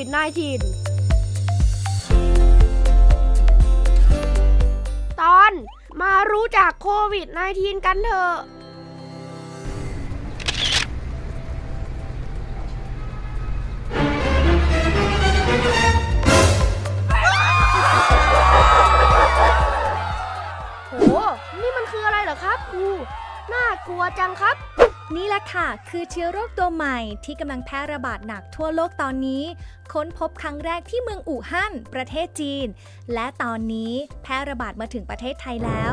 วิด -19 ตอนมารู้จักโควิด -19 กันเถอะโหนี่มันคืออะไรเหรอครับครูน่ากลัวจังครับ นี่แหละค่ะ คือเชื้อโรคตัวใหม่ที่กำลังแพร่ระบาดหนักทั่วโลกตอนนี้ ค้นพบครั้งแรกที่เมืองอู่ฮั่น ประเทศจีน และตอนนี้แพร่ระบาดมาถึงประเทศไทยแล้ว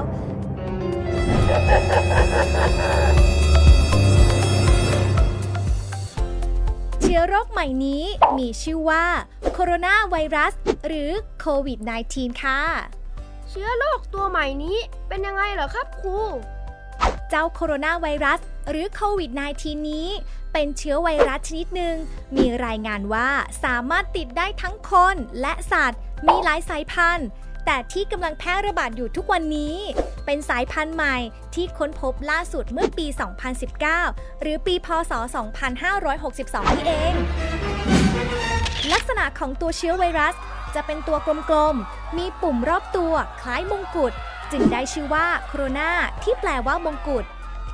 เชื้อโรคใหม่นี้มีชื่อว่าโคโรนาไวรัส หรือโควิด -19 ค่ะ เชื้อโรคตัวใหม่นี้เป็นยังไงเหรอครับครู เจ้าโคโรนาไวรัส หรือโควิด -19 นี้ เป็นเชื้อไวรัสชนิดหนึ่ง มีรายงานว่าสามารถติดได้ทั้งคนและสัตว์ มีหลายสายพันธุ์ แต่ที่กำลังแพร่ระบาดอยู่ทุกวันนี้ เป็นสายพันธุ์ใหม่ที่ค้นพบล่าสุดเมื่อปี 2019 หรือปีพศ 2562 นี่เอง ลักษณะของตัวเชื้อไวรัสจะเป็นตัวกลมๆ มีปุ่มรอบตัวคล้ายมงกุฎ จึงได้ชื่อว่าโคโรนาที่แปลว่ามงกุฎ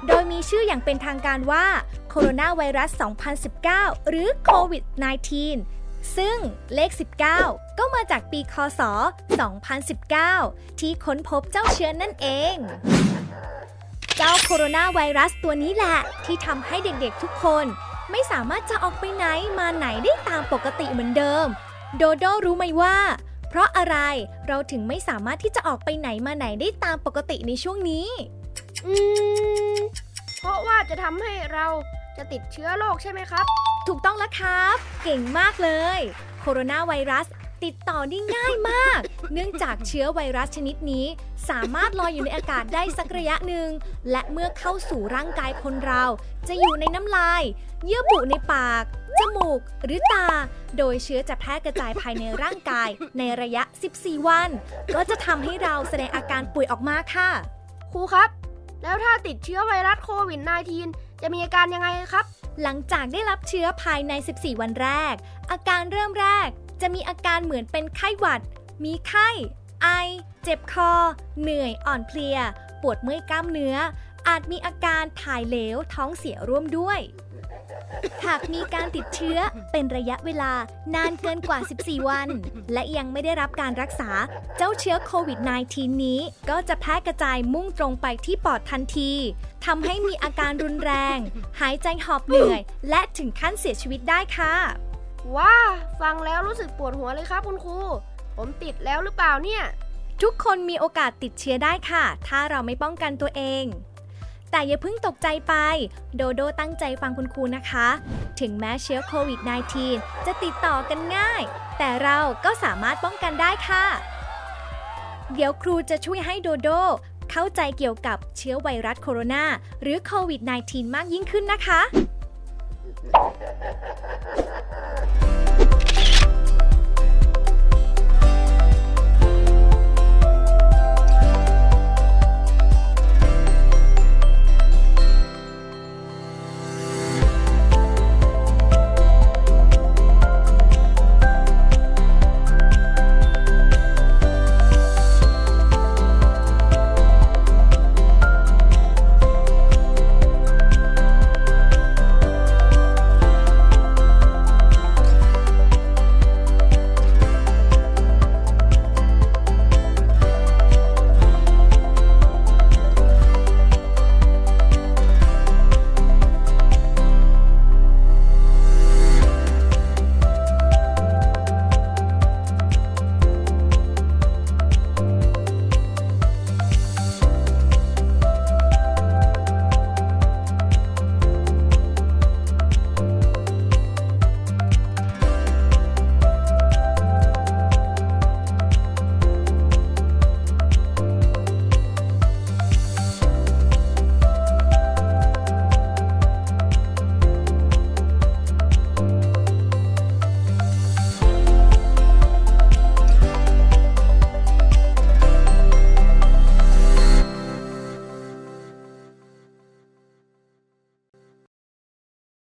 โดยมีชื่ออย่างเป็นทางการว่าโคโรนาไวรัส 2019 หรือโควิด -19 ซึ่งเลข 19 ก็มาจากปีคศ 2019 ที่ค้นพบเจ้าเชื้อนั่นเอง เจ้าโคโรนาไวรัสตัวนี้แหละ ที่ทำให้เด็กๆทุกคนไม่สามารถจะออกไปไหนมาไหนได้ตามปกติเหมือนเดิม โดโดรู้ไหมว่า เพราะอะไรเราถึงไม่สามารถที่จะออกไปไหนมาไหนได้ตามปกติในช่วงนี้ อืม เพราะว่าจะทำให้เราจะติดเชื้อโรคใช่ไหมครับ ถูกต้องแล้วครับ เก่งมากเลย โคโรนาไวรัส ติดต่อได้ง่ายมาก เนื่องจากเชื้อไวรัสชนิดนี้ สามารถลอยอยู่ในอากาศได้สักระยะหนึ่ง และเมื่อเข้าสู่ร่างกายคนเรา จะอยู่ในน้ำลาย เยื่อบุในปาก จมูก หรือตา โดยเชื้อจะแพร่กระจายภายในร่างกาย ในระยะ 14 วัน ก็จะทำให้เราแสดงอาการป่วยออกมาค่ะ ครูครับ แล้วถ้าติดเชื้อไวรัสโควิด -19 จะมีอาการยังไงครับ หลังจากได้รับเชื้อภายใน 14 วันแรก อาการเริ่มแรก จะมีอาการเหมือนเป็นไข้หวัด มีไข้ ไอ เจ็บคอ เหนื่อยอ่อนเพลีย ปวดเมื่อยกล้ามเนื้อ อาจมีอาการถ่ายเหลวท้องเสียร่วมด้วยหากมีการติดเชื้อเป็นระยะเวลานานเกินกว่า 14 วัน และยังไม่ได้รับการรักษา เจ้าเชื้อโควิด -19 นี้ ก็จะแพร่กระจายมุ่งตรงไปที่ปอดทันทีทำให้มีอาการรุนแรง หายใจหอบเหนื่อย และถึงขั้นเสียชีวิตได้ค่ะ ฟังแล้วรู้สึกปวดหัวเลยครับคุณครู ผมติดแล้วหรือเปล่าเนี่ย ทุกคนมีโอกาสติดเชื้อได้ค่ะ ถ้าเราไม่ป้องกันตัวเอง แต่อย่าเพิ่งตกใจไป โดโดตั้งใจฟังคุณครูนะคะ ถึงแม้เชื้อโควิด -19 จะติดต่อกันง่าย แต่เราก็สามารถป้องกันได้ค่ะ เดี๋ยวครูจะช่วยให้โดโดเข้าใจเกี่ยวกับเชื้อไวรัสโคโรนาหรือโควิด -19 มากยิ่งขึ้นนะคะ